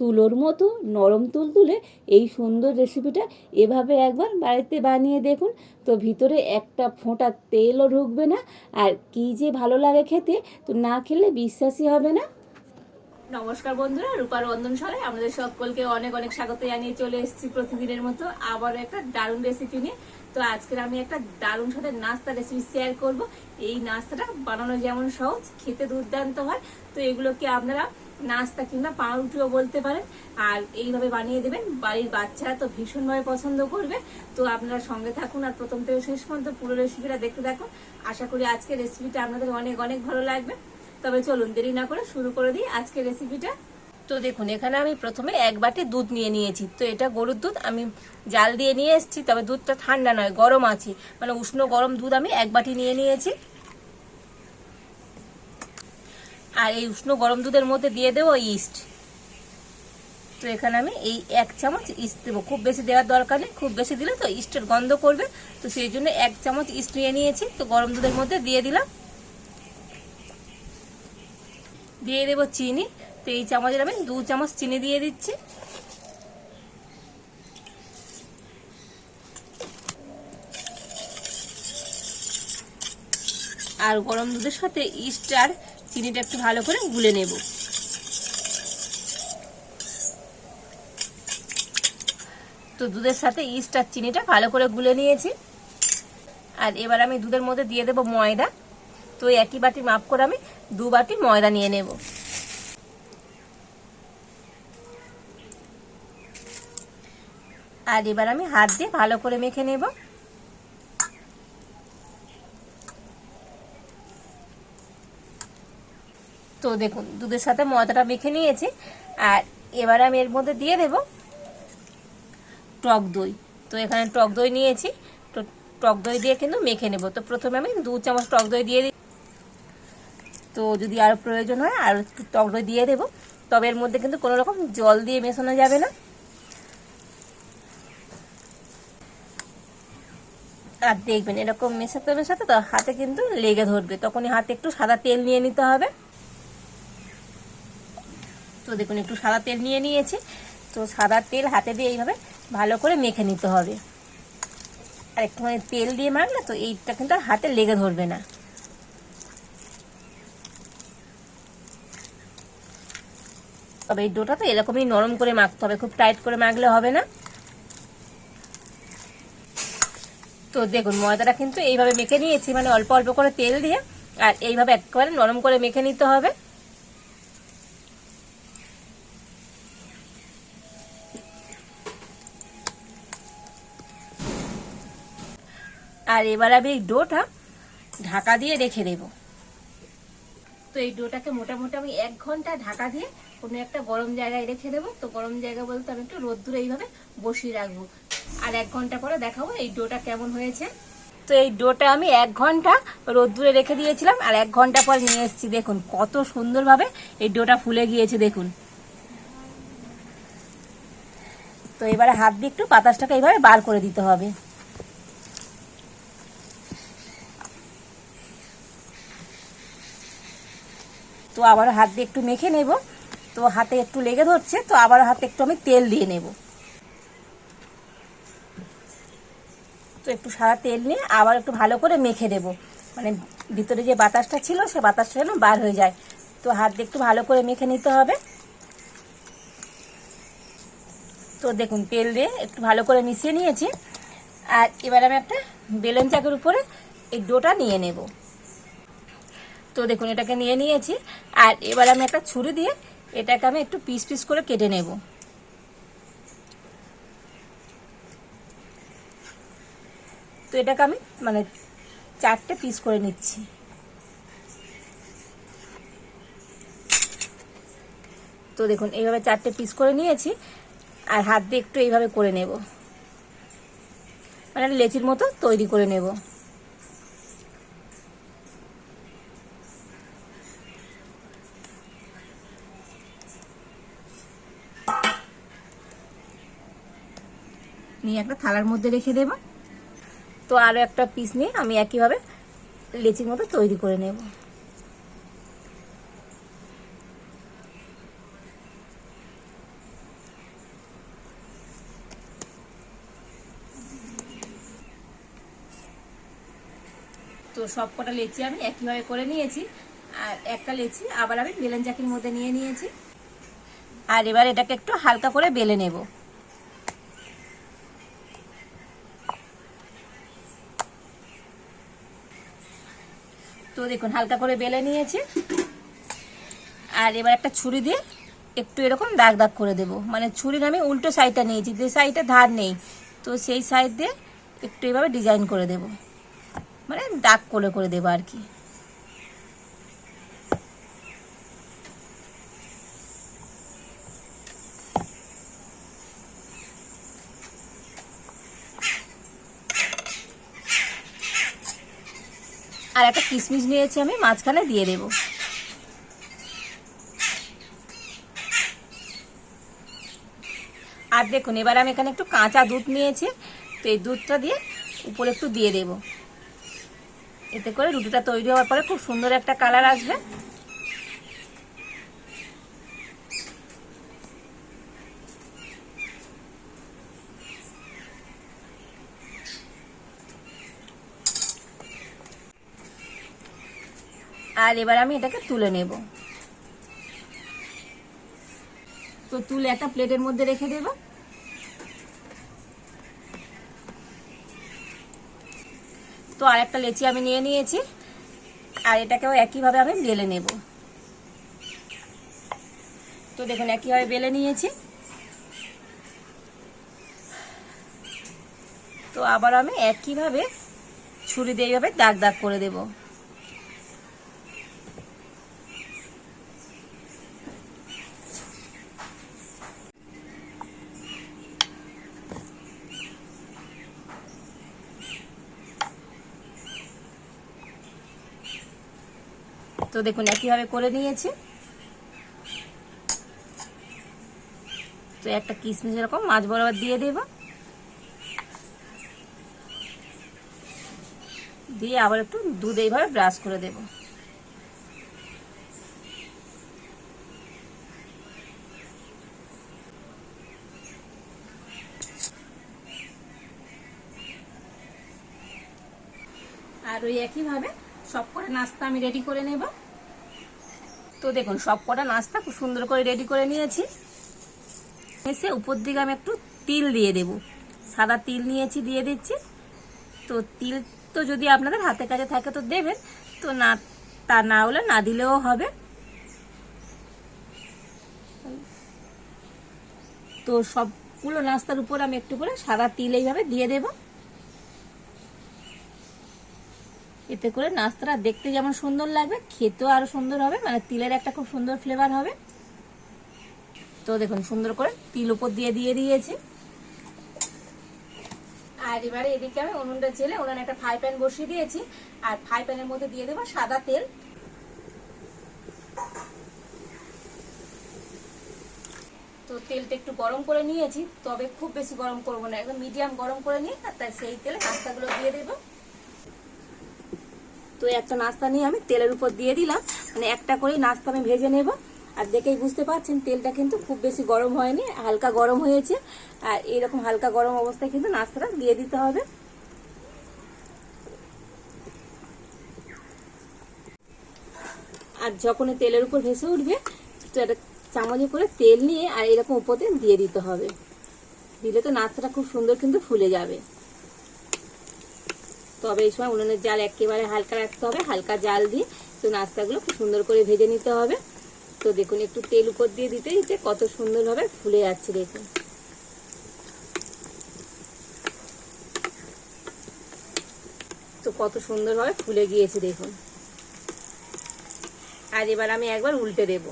তুলোর মতো নরম তুলতুলে এই সুন্দর রেসিপিটা এভাবে একবার বাড়িতে বানিয়ে দেখুন। তো ভিতরে একটা ফোঁটা তেলও ঢুকবে না। আর কী যে ভালো লাগে খেতে, তো না খেলে বিশ্বাসই হবে না। নমস্কার বন্ধুরা, রূপার রন্ধনশালায় আমাদের সকলকে অনেক অনেক স্বাগত জানিয়ে চলে এসেছি প্রতিদিনের মতো আবারও একটা দারুণ রেসিপি নিয়ে। তো আজকের আমি একটা দারুণ সাথে নাস্তা রেসিপি শেয়ার করব। এই নাস্তাটা বানানো যেমন সহজ, খেতে দুর্দান্ত হয়। তো এগুলোকে আপনারা নাস্তা কিংবা পাউরুটিও বলতে পারেন। আর এইভাবে বানিয়ে দেবেন। বাড়ির বাচ্চারা তো ভীষণভাবে পছন্দ করবে। তো আপনারা সঙ্গে থাকুন আর প্রথম থেকে শেষ পর্যন্ত পুরো রেসিপিটা দেখতে থাকুন। আশা করি আজকের রেসিপিটা আপনাদের অনেক অনেক ভালো লাগবে। তবে চলুন দেরি না করে শুরু করে দিই আজকের রেসিপিটা তো দেখুন, এখানে আমি প্রথমে এক বাটি দুধ নিয়ে নিয়েছি। তো এটা গরুর দুধ, আমি জাল দিয়ে নিয়ে এসেছি, তবে দুধটা ঠান্ডা নয়, গরম আছে। মানে উষ্ণ গরম দুধ আমি এক বাটি নিয়ে নিয়েছি। আর এই উষ্ণ গরম দুধের মধ্যে দিয়ে দেবো ইস্ট। তো এখানে আমি এই এক চামচ ইস্ট দেবো। খুব বেশি দেওয়ার দরকার নেই, খুব বেশি দিলে তো ইস্টের গন্ধ করবে। তো সেই জন্য এক চামচ ইস্ট নিয়ে নিয়েছি, তো গরম দুধের মধ্যে দিয়ে দিলাম। দিয়ে দেবো চিনি তো এই চামচের আমি দু চামচ চিনি দিয়ে দিচ্ছি। আর গরম দুধের সাথে ইস্ট আর চিনিটা একটু ভালো করে গুলে নেব। তো দুধের সাথে ইস্ট আর চিনিটা ভালো করে গুলে নিয়েছি। আর এবার আমি দুধের মধ্যে দিয়ে দেবো ময়দা। তো একই বাটি মাপ করে আমি দু বাটি ময়দা নিয়ে নেব। আর এবার আমি হাত দিয়ে ভালো করে মেখে নেব। তো দেখুন, দুধের সাথে ময়দাটা মেখে নিয়েছি, আর এবার আমি এর মধ্যে দিয়ে দেব টক দই। তো এখানে টক দই নিয়েছি, তো টক দই দিয়ে কিন্তু মেখে নেব। তো প্রথমে আমি দু চামচ টক দই দিয়ে দিই। তো যদি আরও প্রয়োজন হয়, আর একটু টক দই দিয়ে দেবো। তবে এর মধ্যে কিন্তু কোনো রকম জল দিয়ে মেশানো যাবে না। আর দেখবেন এরকম মেশাতে মেশাতে তো হাতে কিন্তু লেগে ধরবে। তখনই হাতে একটু সাদা তেল নিয়ে নিতে হবে। তো দেখুন, একটু সাদা তেল নিয়ে নিয়েছি। তো সাদা তেল হাতে দিয়ে এইভাবে ভালো করে মেখে নিতে হবে। আর একটুখানি তেল দিয়ে মাখলে তো এইটা কিন্তু আর হাতে লেগে ধরবে না। তবে এই ডোটা তো এরকমই নরম করে মাখতে হবে, খুব টাইট করে মাখলে হবে না। তো দেখুন, ময়দাটা কিন্তু এইভাবে মেখে নিয়েছি মানে অল্প অল্প করে তেল দিয়ে, আর এইভাবে একেবারে নরম করে মেখে নিতে হবে। আর এবার আমি এই ডোটা ঢাকা দিয়ে রেখে দেব। তো এই ডোটাকে মোটামুটি আমি এক ঘণ্টা ঢাকা দিয়ে কোনো একটা গরম জায়গায় রেখে দেবো। তো গরম জায়গা বলতে আমি একটু রোদ্দুরে এইভাবে বসিয়ে রাখব। আর এক ঘণ্টা পরে দেখাবো এই ডোটা কেমন হয়েছে। তো এই ডোটা আমি এক ঘণ্টা রোদ্দুরে রেখে দিয়েছিলাম, আর এক ঘণ্টা পর নিয়ে এসেছি, দেখুন কত সুন্দরভাবে এই ডোটা ফুলে গিয়েছে, দেখুন। তো এবারে হাত দিয়ে একটু বাতাসটাকে এইভাবে বার করে দিতে হবে। তো আবার হাত দিয়ে একটু মেখে নেব। তো হাতে একটু লেগে ধরছে, তো আবার হাতে একটু আমি তেল দিয়ে নেব। তো একটু সাদা তেল নিয়ে আবার একটু ভালো করে মেখে দেব। মানে ভিতরে যে বাতাসটা ছিল, সে বাতাসটা যেন বার হয়ে যায়। তো হাত দিয়ে একটু ভালো করে মেখে নিতে হবে। তো দেখুন, তেল দিয়ে একটু ভালো করে মিশিয়ে নিয়েছি। আর এবার আমি একটা বেলুন চাকের উপরে এই ডোটা নিয়ে নেব। তো দেখুন, এটাকে নিয়ে নিয়েছি। আর এবার আমি একটা ছুরি দিয়ে এটাকে আমি একটু পিস পিস করে কেটে নেব। তো এটাকে আমি মানে চারটে পিস করে নিচ্ছি। তো দেখুন, এইভাবে চারটে পিস করে নিয়েছি আর হাত দিয়ে একটু এইভাবে করে নেব। মানে লেচির মতো তৈরি করে নেব। নিয়ে একটা থালার মধ্যে রেখে দেব। তো আরও একটা পিস নিয়ে আমি একইভাবে লেচির মতো তৈরি করে নেব। তো সব কটা লেচি আমি একইভাবে করে নিয়েছি। আর একটা লেচি আবার আমি বেলেন চাকির মধ্যে নিয়ে নিয়েছি। আর এবার এটাকে একটু হালকা করে বেলে নেব। তো দেখুন, হালকা করে বেলে নিয়েছি। আর এবার একটা ছুরি দিয়ে একটু এরকম দাগ দাগ করে দেব। মানে ছুরির আমি উল্টো সাইডটা নিয়েছি, যে সাইডটা ধার নেই। তো সেই সাইড দিয়ে একটু এভাবে ডিজাইন করে দেব। মানে দাগ করে করে দেবো আর কি। আর একটা কিশমিশ নিয়েছি আমি, মাঝখানে দিয়ে দেব। আর দেখুন, এবার আমি এখানে একটু কাঁচা দুধ নিয়েছি, তো এই দুধটা দিয়ে উপরে একটু দিয়ে দেব। এতে করে রুটিটা তৈরি হওয়ার পরে খুব সুন্দর একটা কালার আসবে। আর এবার আমি এটাকে তুলে নেব। তো তুলে একটা প্লেটের মধ্যে রেখে দেব। তো আর একটা লেচি আমি নিয়ে নিয়েছি। আর এটাকেও একইভাবে আমি বেলে নেব। তো দেখুন, একইভাবে বেলে নিয়েছি। তো আবার আমি একইভাবে ছুরি দিয়ে এইভাবে দাগ দাগ করে দেবো। তো দেখুন, একইভাবে করে নিয়েছি। তো একটা কিশমিশ এরকম, মাছ বরাবর দিয়ে দেব। দিয়ে আবার একটু দুধ এইভাবে ব্রাশ করে দেব। আর ওই একইভাবে সব করে নাস্তা আমি রেডি করে নেব। তো দেখুন, সব কটা নাস্তা খুব সুন্দর করে রেডি করে নিয়েছি। এসে উপর দিকে আমি একটু তিল দিয়ে দেব। সাদা তিল নিয়েছি, দিয়ে দিচ্ছি। তো তিল তো যদি আপনাদের হাতে কাছে থাকে তো দেবেন, তো না, তা না হলে না দিলেও হবে। তো সবগুলো নাস্তার উপর আমি একটু করে সাদা তিল এইভাবে দিয়ে দেবো। এতে করে নাস্তাটা দেখতে যেমন সুন্দর লাগবে, খেতেও আরও সুন্দর হবে মানে তিলের একটা খুব সুন্দর ফ্লেভার হবে। তো দেখুন, সুন্দর করে তিল উপর দিয়ে দিয়ে দিয়েছি। আর এবারে এদিকে আমি উনুনটা জেলে উনুনে একটা ফ্রাই প্যান বসিয়ে দিয়েছি, আর ফ্রাই প্যানের মধ্যে দিয়ে দেবো সাদা তেল। তো তেলটা একটু গরম করে নিয়েছি, তবে খুব বেশি গরম করব না, একদম মিডিয়াম গরম করে নিয়ে, আর তাই সেই তেলে নাস্তাগুলো দিয়ে দেবো। তো একটা নাস্তা নিয়ে আমি তেলের উপর দিয়ে দিলাম। মানে একটা করেই নাস্তা আমি ভেজে নেব। আর দেখেই বুঝতে পারছেন, তেলটা কিন্তু খুব বেশি গরম হয়নি, হালকা গরম হয়েছে। আর এরকম হালকা গরম অবস্থায় কিন্তু নাস্তাটা দিয়ে দিতে হবে। আর যখন তেলের উপর ভেসে উঠবে তো একটা চামচে করে তেল নিয়ে আর এরকম উপরে দিয়ে দিতে হবে। দিলে তো নাস্তাটা খুব সুন্দর কিন্তু ফুলে যাবে। তবে এই সময় উনুনের জাল একেবারে হালকা রাখতে হবে। হালকা জাল দিয়ে তো নাস্তাগুলো খুব সুন্দর করে ভেজে নিতে হবে। তো দেখুন, একটু তেল উপর দিয়ে দিতে দিতে কত সুন্দরভাবে ফুলে যাচ্ছে দেখুন। তো কত সুন্দরভাবে ফুলে গিয়েছে দেখুন। আর এবার আমি একবার উল্টে দেব।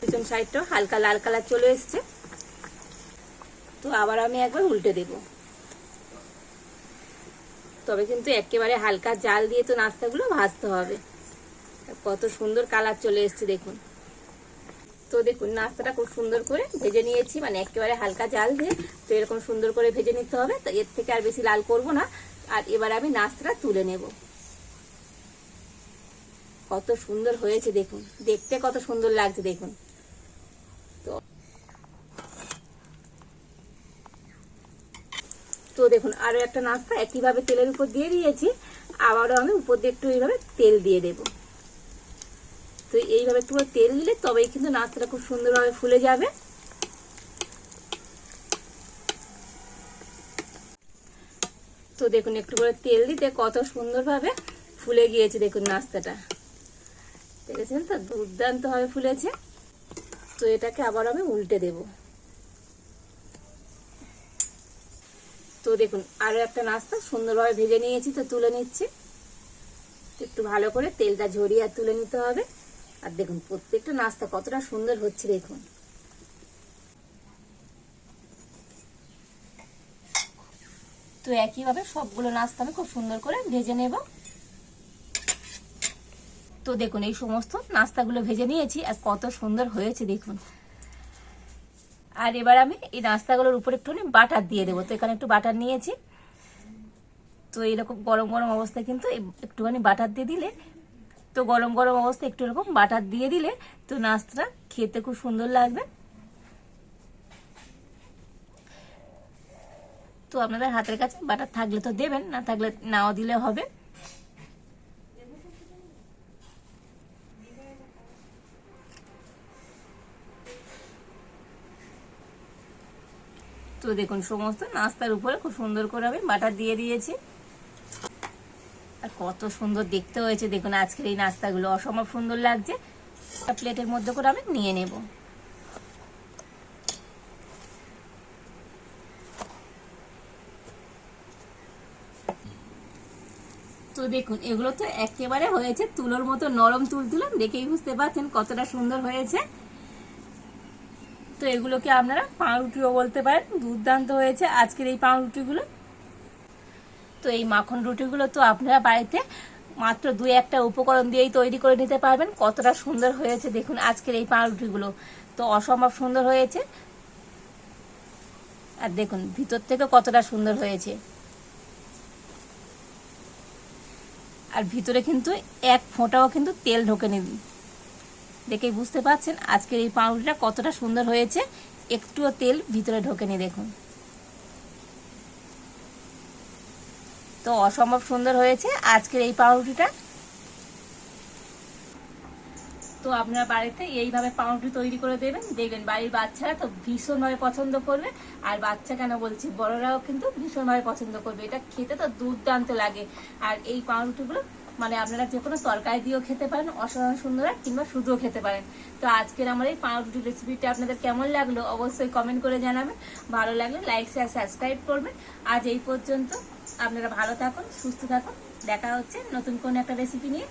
পিছন সাইডটাও হালকা লাল কালার চলে এসছে। তো আবার আমি একবার উল্টে দেব। তবে কিন্তু একেবারে হালকা জাল দিয়ে তো নাস্তাগুলো ভাজতে হবে। কত সুন্দর কালার চলে এসছে দেখুন। তো দেখুন, নাস্তাটা খুব সুন্দর করে ভেজে নিয়েছি মানে একেবারে হালকা জাল দিয়ে। তো এরকম সুন্দর করে ভেজে নিতে হবে, তো এর থেকে আর বেশি লাল করব না। আর এবার আমি নাস্তাটা তুলে নেব। কত সুন্দর হয়েছে দেখুন, দেখতে কত সুন্দর লাগছে দেখুন। তো দেখুন আরও একটা নাস্তা একইভাবে তেলের উপর দিয়ে দিয়েছি। আবারও আমি উপর দিয়ে একটু এইভাবে তেল দিয়ে দেব। তো এইভাবে একটু তেল দিলে তবেই কিন্তু নাস্তাটা খুব সুন্দরভাবে ফুলে যাবে। তো দেখুন, একটু করে তেল দিতে কত সুন্দরভাবে ফুলে গিয়েছে দেখুন নাস্তাটা। দেখেছেন তো? দুর্দান্তভাবে ফুলেছে। তো এটাকে আবার আমি উল্টে দেব। দেখুন, আরও একটা নাস্তা, সুন্দরভাবে ভেজে নিয়েছি তো, তুলে নিচ্ছি। একটু ভালো করে তেলটা ঝরিয়ে আর তুলে নিতে হবে। আর দেখুন, প্রত্যেকটা নাস্তা কতটা সুন্দর হচ্ছে, দেখুন। তো একইভাবে সবগুলো নাস্তা আমি খুব সুন্দর করে ভেজে নেব। তো দেখুন, এই সমস্ত নাস্তাগুলো ভেজে নিয়েছি আর কত সুন্দর হয়েছে, দেখুন। আর এবার আমি এই নাস্তাগুলোর উপরে একটুখানি বাটার দিয়ে দেবো। তো এখানে একটু বাটার নিয়েছি। তো এরকম গরম গরম অবস্থায় কিন্তু একটুখানি বাটার দিয়ে দিলে, তো গরম গরম অবস্থায় একটু এরকম বাটার দিয়ে দিলে তো নাস্তাটা খেতে খুব সুন্দর লাগবে। তো আপনাদের হাতের কাছে বাটার থাকলে তো দেবেন, না থাকলে নাও দিলে হবে। তো দেখুন, সমস্ত নাস্তার উপরে খুব সুন্দর করে আমি বাটার দিয়ে দিয়েছি। আর কত সুন্দর দেখতে হয়েছে, দেখুন আজকের এই নাস্তাগুলো, অসম্ভব সুন্দর লাগছে। প্লেটের মধ্যে করে আমি নিয়ে নেব। তো দেখুন, এগুলো তো একেবারে হয়েছে তুলোর মতো নরম তুল তুলো দেখেই বুঝতে পারছেন কতটা সুন্দর হয়েছে। তো এগুলোকে আপনারা পাউরুটিও বলতে পারেন। দুর্দান্ত হয়েছে আজকের এই পাউরুটিগুলো। তো এই মাখন রুটিগুলো তো আপনারা বাড়িতে মাত্র দুই একটা উপকরণ দিয়েই তৈরি করে নিতে পারবেন। কতটা সুন্দর হয়েছে দেখুন আজকের এই পাউরুটিগুলো। তো অসম্ভব সুন্দর হয়েছে। আর দেখুন, ভিতর থেকে কতটা সুন্দর হয়েছে। আর ভিতরে কিন্তু এক ফোঁটাও কিন্তু তেল ঢোকেনি। দেখেই বুঝতে পারছেন আজকের এই পাউরুটিটা কতটা সুন্দর হয়েছে। একটুও তেল ভিতরে ঢোকেনি, দেখুন। তো অসম্ভব সুন্দর হয়েছে আজকের এই পাউরুটিটা। তো আপনার বাড়িতে এইভাবে পাউরুটি তৈরি করে দেবেন। দেখবেন বাড়ির বাচ্চারা তো ভীষণভাবে পছন্দ করবে। আর বাচ্চা কেন বলছি, বড়রাও কিন্তু ভীষণভাবে পছন্দ করবে। এটা খেতে তো দুর্দান্ত লাগে। আর এই পাউরুটিগুলো মানে আপনারা যে কোনো তরকারি দিয়েও খেতে পারেন, অসাধারণ সুন্দর কিংবা শুধুও খেতে পারেন। তো আজকের আমার এই পাউরুটি রেসিপিটা আপনাদের কেমন লাগল অবশ্যই কমেন্ট করে জানাবেন। ভালো লাগলে লাইক শেয়ার সাবস্ক্রাইব করবেন। আজ এই পর্যন্ত আপনারা ভালো থাকুন, সুস্থ থাকুন। দেখা হচ্ছে নতুন কোনো একটা রেসিপি নিয়ে।